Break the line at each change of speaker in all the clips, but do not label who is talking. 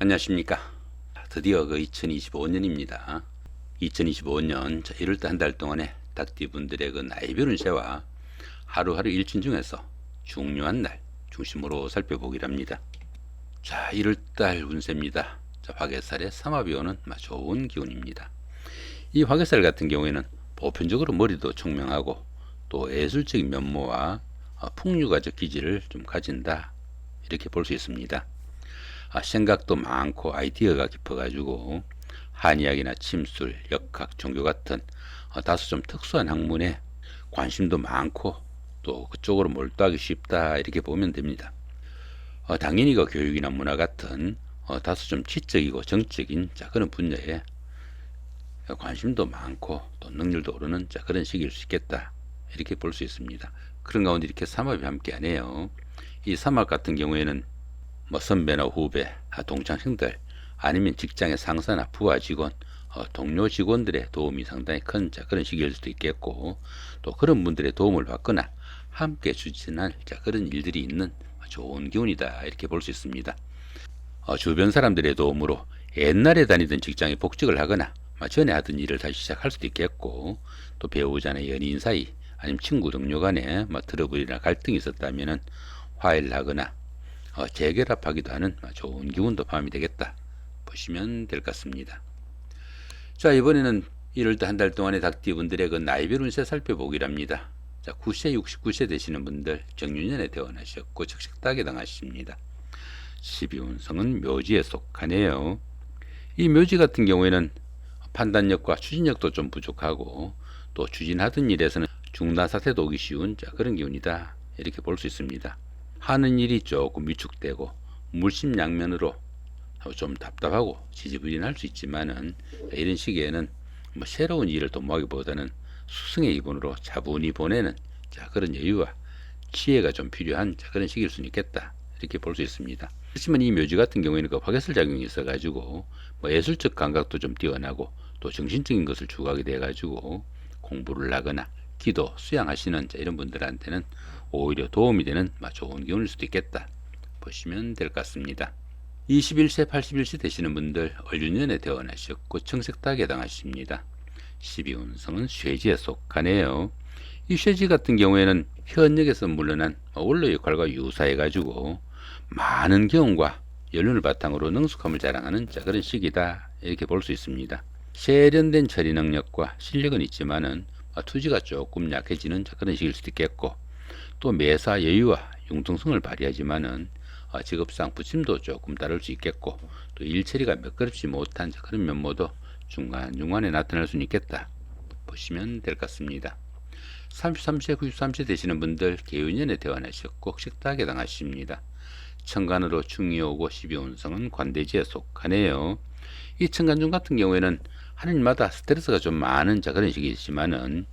안녕하십니까. 드디어 그 2025년입니다. 2025년 1월달 한달 동안에 닭띠분들의 그 나이별 운세와 하루하루 일진 중에서 중요한 날 중심으로 살펴보기랍니다. 자, 1월달 운세입니다. 자, 화개살에 삼합이 오는 좋은 기운입니다. 이 화개살 같은 경우에는 보편적으로 머리도 청명하고 또 예술적인 면모와 어, 풍류가적 기질을 좀 가진다 이렇게 볼 수 있습니다. 아, 생각도 많고 아이디어가 깊어가지고 한의학이나 침술, 역학, 종교 같은 어, 다소 좀 특수한 학문에 관심도 많고 또 그쪽으로 몰두하기 쉽다 이렇게 보면 됩니다. 어, 당연히 그 교육이나 문화 같은 어, 다소 좀 지적이고 정적인 자, 그런 분야에 관심도 많고 또 능률도 오르는 자, 그런 시기일 수 있겠다 이렇게 볼 수 있습니다. 그런 가운데 이렇게 삼합이 함께하네요. 이 삼합 같은 경우에는 뭐 선배나 후배, 아, 동창생들 아니면 직장의 상사나 부하 직원, 어, 동료 직원들의 도움이 상당히 큰 자, 그런 시기일 수도 있겠고 또 그런 분들의 도움을 받거나 함께 추진할 자, 그런 일들이 있는 좋은 기운이다 이렇게 볼 수 있습니다. 어, 주변 사람들의 도움으로 옛날에 다니던 직장에 복직을 하거나 뭐 전에 하던 일을 다시 시작할 수도 있겠고 또 배우자나 연인 사이 아니면 친구 동료 간에 뭐 트러블이나 갈등이 있었다면은 화해를 하거나 어, 재결합하기도 하는 좋은 기운도 포함이 되겠다 보시면 될 것 같습니다. 자 이번에는 1월달 한달 동안의 닭띠분들의 그 나이별 운세 살펴보기랍니다. 자 9세 69세 되시는 분들 정유년에 태어나셨고 적식닭에 당하십니다. 12운성은 묘지에 속하네요. 이 묘지 같은 경우에는 판단력과 추진력도 좀 부족하고 또 추진하던 일에서는 중단 사태도 오기 쉬운 자, 그런 기운이다 이렇게 볼 수 있습니다. 하는 일이 조금 위축되고 물심양면으로 좀 답답하고 지지부진할 수 있지만은 이런 시기에는 뭐 새로운 일을 도모하기보다는 수승의 기분으로 차분히 보내는 자, 그런 여유와 지혜가 좀 필요한 자, 그런 시기일 수 있겠다 이렇게 볼 수 있습니다. 그렇지만 이 묘지 같은 경우에는 그 화개설 작용이 있어가지고 뭐 예술적 감각도 좀 뛰어나고 또 정신적인 것을 추구하게 돼가지고 공부를 하거나 기도, 수양하시는 자, 이런 분들한테는 오히려 도움이 되는 좋은 기운일 수도 있겠다 보시면 될 것 같습니다. 21세, 81세 되시는 분들 얼륜년에 태어나셨고 청색닭에 해당하십니다. 12운성은 쇠지에 속하네요. 이 쇠지 같은 경우에는 현역에서 물러난 원로 역할과 유사해가지고 많은 경험과 연륜을 바탕으로 능숙함을 자랑하는 자 그런 시기다 이렇게 볼 수 있습니다. 세련된 처리 능력과 실력은 있지만은 투지가 조금 약해지는 자 그런 시기일 수도 있겠고 또 매사 여유와 융통성을 발휘하지만은 직업상 부침도 조금 다를 수 있겠고 또 일처리가 매끄럽지 못한 그런 면모도 중간중간에 나타날 수는 있겠다 보시면 될 것 같습니다. 33세, 93세 되시는 분들 개운년에 태어나셨고 식탁에 당하십니다. 천간으로 충이 오고 12운성은 관대지에 속하네요. 이 천간중 같은 경우에는 하늘마다 스트레스가 좀 많은 자 그런 시기이지만은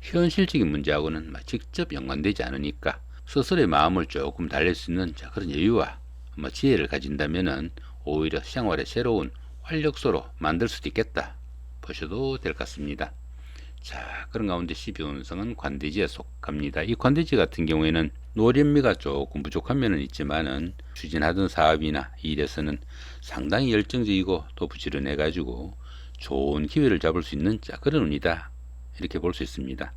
현실적인 문제하고는 직접 연관되지 않으니까 스스로의 마음을 조금 달랠 수 있는 자 그런 여유와 뭐 지혜를 가진다면은 오히려 생활의 새로운 활력소로 만들 수도 있겠다 보셔도 될 것 같습니다. 자 그런 가운데 12운성은 관대지에 속합니다. 이 관대지 같은 경우에는 노련미가 조금 부족한 면은 있지만은 추진하던 사업이나 일에서는 상당히 열정적이고 또 부지런해 가지고 좋은 기회를 잡을 수 있는 자 그런 운이다 이렇게 볼 수 있습니다.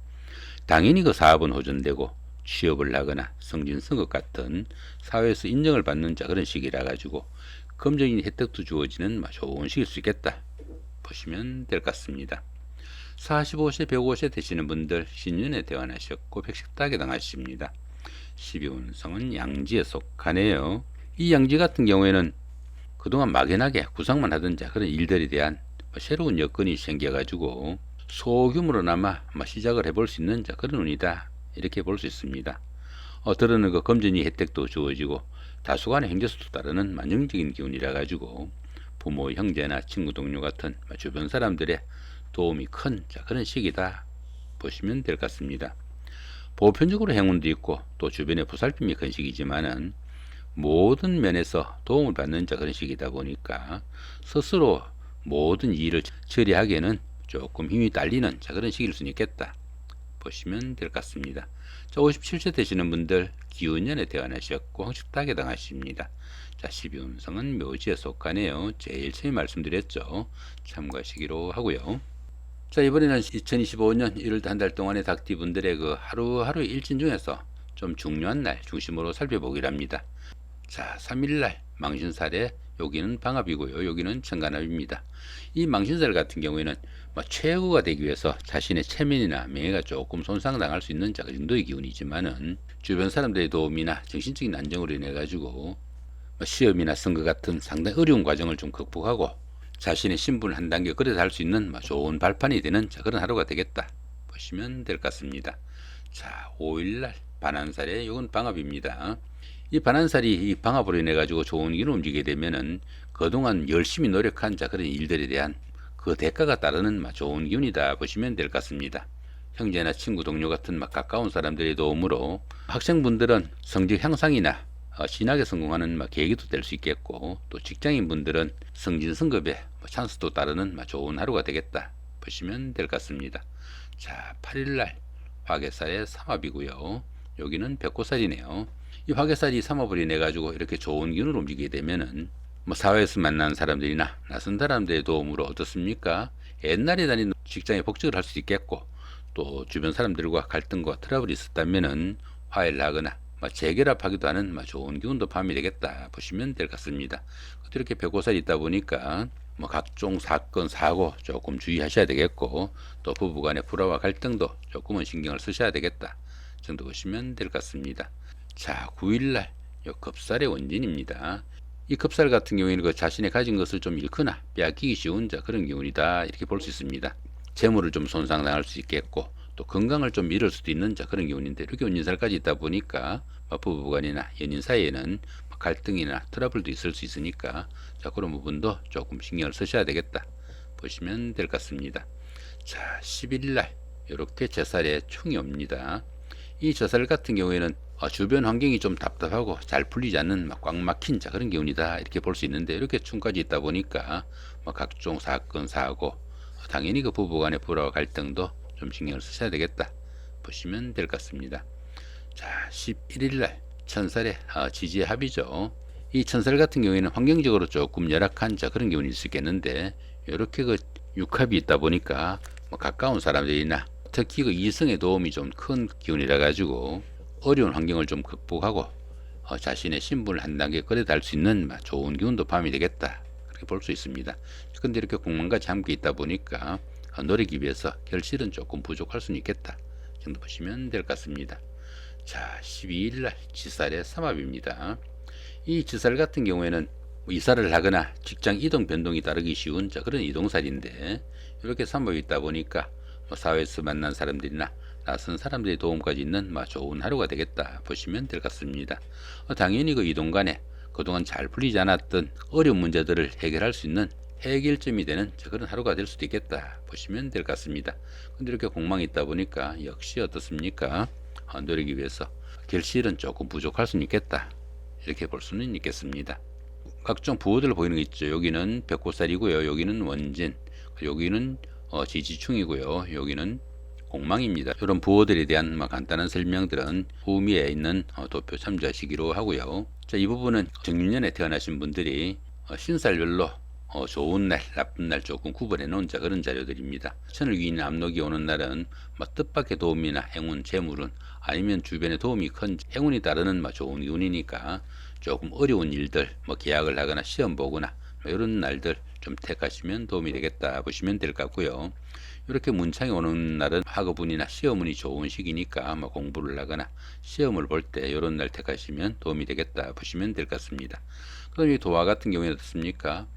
당연히 그 사업은 호전되고 취업을 하거나 성진성급 같은 사회에서 인정을 받는 자 그런 시기라 가지고 금전인 혜택도 주어지는 좋은 시기일 수 있겠다 보시면 될 것 같습니다. 45세, 105세 되시는 분들 신년에 태어나셨고 백식닭에 당하십니다. 12운성은 양지에 속하네요. 이 양지 같은 경우에는 그동안 막연하게 구상만 하던 자 그런 일들에 대한 새로운 여건이 생겨가지고 소규모로나마 시작을 해볼 수 있는 자 그런 운이다 이렇게 볼 수 있습니다. 어, 들어는 그 검전이 혜택도 주어지고 다수간의 행제수도 따르는 만영적인 기운이라 가지고 부모, 형제나 친구, 동료 같은 주변 사람들의 도움이 큰 자, 그런 시기다 보시면 될 것 같습니다. 보편적으로 행운도 있고 또 주변에 보살핌이 큰 시기지만은 모든 면에서 도움을 받는 자 그런 시기다 보니까 스스로 모든 일을 처리하기에는 조금 힘이 딸리는 자 그런 시기일 수 있겠다 보시면 될 것 같습니다. 자, 57세 되시는 분들 기운년에 태어나셨고 황축닭에 당하십니다. 자, 12운성은 묘지에 속하네요. 제일 처음에 말씀드렸죠. 참고하시기로 하고요. 자, 이번에는 2025년 1월 한 달 동안의 닭띠 분들의 그 하루하루 일진 중에서 좀 중요한 날 중심으로 살펴보기로 합니다. 자, 3일날 망신살에 여기는 방합이고요. 여기는 천간합입니다. 이 망신살 같은 경우에는 뭐 최고가 되기 위해서 자신의 체면이나 명예가 조금 손상당할 수 있는 자, 그 정도의 기운이지만은 주변 사람들의 도움이나 정신적인 안정으로 인해 가지고 뭐 시험이나 선거 같은 상당히 어려운 과정을 좀 극복하고 자신의 신분을 한 단계 할수 있는 뭐 좋은 발판이 되는 자, 그런 하루가 되겠다 보시면 될 것 같습니다. 자, 5일날 반환살에 이건 방합입니다. 이 반환살이 이 방합으로 인해 가지고 좋은 길을 움직이게 되면은 그동안 열심히 노력한 자 그런 일들에 대한 그 대가가 따르는 막 좋은 기운이다 보시면 될 것 같습니다. 형제나 친구 동료 같은 막 가까운 사람들의 도움으로 학생분들은 성적 향상이나 어, 신학에 성공하는 막 계기도 될 수 있겠고 또 직장인분들은 승진 승급에 뭐 찬스도 따르는 막 좋은 하루가 되겠다 보시면 될 것 같습니다. 자 8일날 화개살의 삼합이고요. 여기는 백호살이네요. 이 화개살이 삼합을 인해 가지고 이렇게 좋은 기운을 움직이게 되면은 뭐 사회에서 만난 사람들이나 낯선 사람들의 도움으로 어떻습니까? 옛날에 다니는 직장에 복직을 할 수 있겠고 또 주변 사람들과 갈등과 트러블이 있었다면은 화해를 하거나 뭐 재결합하기도 하는 뭐 좋은 기운도 밤이 되겠다 보시면 될 것 같습니다. 또 이렇게 백호살이 있다 보니까 뭐 각종 사건 사고 조금 주의하셔야 되겠고 또 부부간의 불화와 갈등도 조금은 신경을 쓰셔야 되겠다 정도 보시면 될 것 같습니다. 자 9일날 요 급살의 원진입니다. 이 급살 같은 경우에는 그 자신의 가진 것을 좀 잃거나 빼앗기기 쉬운 자 그런 기운이다 이렇게 볼 수 있습니다. 재물을 좀 손상당할 수 있겠고 또 건강을 좀 잃을 수도 있는 자 그런 기운인데 이렇게 운진살까지 있다 보니까 뭐 부부간이나 연인 사이에는 뭐 갈등이나 트러블도 있을 수 있으니까 자 그런 부분도 조금 신경을 쓰셔야 되겠다 보시면 될 것 같습니다. 자 11일 날 이렇게 제살에 충이 옵니다. 이 제살 같은 경우에는 어, 주변 환경이 좀 답답하고 잘 풀리지 않는 막 꽉 막힌 자 그런 기운이다 이렇게 볼 수 있는데 이렇게 충까지 있다 보니까 뭐 각종 사건 사고 어, 당연히 그 부부간의 불화와 갈등도 좀 신경을 쓰셔야 되겠다 보시면 될 것 같습니다. 자 11일 날 천살의 어, 지지의 합이죠. 이 천살 같은 경우에는 환경적으로 조금 열악한 자 그런 기운이 있을 겠는데 이렇게 그 육합이 있다 보니까 뭐 가까운 사람들이나 특히 그 이성의 도움이 좀 큰 기운이라 가지고 어려운 환경을 좀 극복하고 어, 자신의 신분을 한 단계 끌어 달 수 있는 막 좋은 기운도 밤이 되겠다 그렇게 볼 수 있습니다. 근데 이렇게 공만같이 함께 있다 보니까 어, 노력이 위해서 결실은 조금 부족할 수는 있겠다 정도 보시면 될 것 같습니다. 자 12일 날 지살의 삼합입니다. 이 지살 같은 경우에는 뭐 이사를 하거나 직장 이동 변동이 따르기 쉬운 자 그런 이동살인데 이렇게 삼합이 있다 보니까 뭐 사회에서 만난 사람들이나 낯선 사람들의 도움까지 있는 마 좋은 하루가 되겠다 보시면 될 것 같습니다. 어, 당연히 그 이동 간에 그동안 잘 풀리지 않았던 어려운 문제들을 해결할 수 있는 해결점이 되는 그런 하루가 될 수도 있겠다 보시면 될 것 같습니다. 근데 이렇게 공망이 있다 보니까 역시 어떻습니까? 어, 노력이 위해서 결실은 조금 부족할 수는 있겠다 이렇게 볼 수는 있겠습니다. 각종 부호들 보이는 거 있죠. 여기는 백호살이고요. 여기는 원진, 여기는 어, 지지충이고요. 여기는 공망입니다. 이런 부호들에 대한 뭐 간단한 설명들은 후미에 있는 어, 도표 참조하시기로 하고요. 자, 이 부분은 정유년에 태어나신 분들이 어, 신살별로 어, 좋은 날, 나쁜 날 조금 구분해 놓은 자 그런 자료들입니다. 천을 위인 압록이 오는 날은 뭐 뜻밖의 도움이나 행운, 재물은 아니면 주변에 도움이 큰 행운이 따르는 뭐 좋은 기운이니까 조금 어려운 일들, 뭐 계약을 하거나 시험 보거나 뭐 이런 날들 좀 택하시면 도움이 되겠다 보시면 될 것 같고요. 이렇게 문창이 오는 날은 학업운이나 시험운이 좋은 시기니까 뭐 공부를 하거나 시험을 볼 때 이런 날 택하시면 도움이 되겠다 보시면 될 것 같습니다. 그럼 이 도화 같은 경우에는 어떻습니까?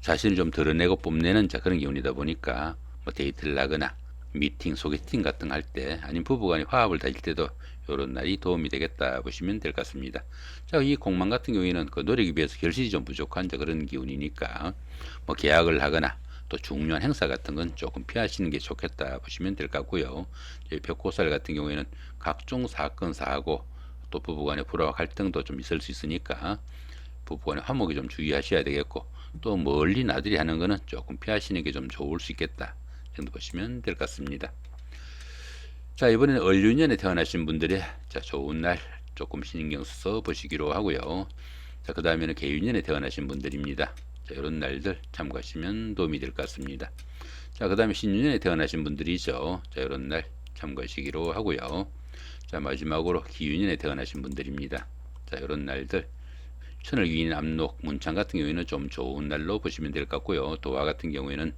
자신을 좀 드러내고 뽐내는 자 그런 기운이다 보니까 뭐 데이트를 하거나 미팅, 소개팅 같은 거 할 때 아니면 부부간의 화합을 다질 때도 이런 날이 도움이 되겠다 보시면 될 것 같습니다. 자, 이 공망 같은 경우에는 그 노력에 비해서 결실이 좀 부족한 자 그런 기운이니까 뭐 계약을 하거나 또 중요한 행사 같은 건 조금 피하시는 게 좋겠다 보시면 될 것 같고요. 벽고살 같은 경우에는 각종 사건 사고 또 부부간의 불화와 갈등도 좀 있을 수 있으니까 부부간의 화목이 좀 주의하셔야 되겠고 또 멀리 나들이 하는 거는 조금 피하시는 게 좀 좋을 수 있겠다 정도 보시면 될 것 같습니다. 자 이번에는 을류년에 태어나신 분들의 자 좋은 날 조금 신경 써 보시기로 하고요. 자그 다음에는 개유년에 태어나신 분들입니다. 자 이런 날들 참고하시면 도움이 될 것 같습니다. 자 그 다음에 신유년에 태어나신 분들이죠. 자 이런 날 참고하시기로 하고요. 자 마지막으로 기유년에 태어나신 분들입니다. 자 이런 날들 천을기인 압록 문창 같은 경우에는 좀 좋은 날로 보시면 될 것 같고요. 도화 같은 경우에는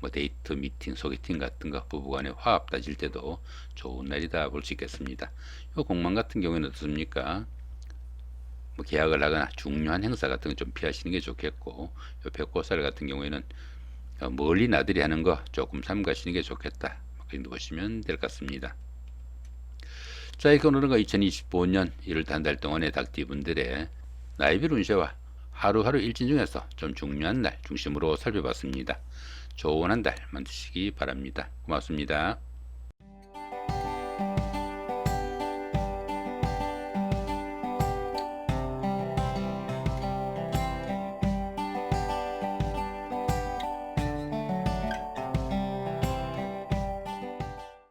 뭐 데이트 미팅 소개팅 같은 거 부부간의 화합 다질 때도 좋은 날이다 볼 수 있겠습니다. 요 공망 같은 경우에는 어떻습니까? 뭐 계약을 하거나 중요한 행사 같은 거좀 피하시는 게 좋겠고 요 백호살 같은 경우에는 어, 멀리 나들이 하는 거 조금 삼가시는 게 좋겠다. 뭐 그렇게 보시면 될 것 같습니다. 자, 이렇게 오늘은 2025년 1월 한달 동안의 닭띠분들의 나이별 운세와 하루하루 일진 중에서 좀 중요한 날 중심으로 살펴봤습니다. 좋은 한 달 만드시기 바랍니다. 고맙습니다.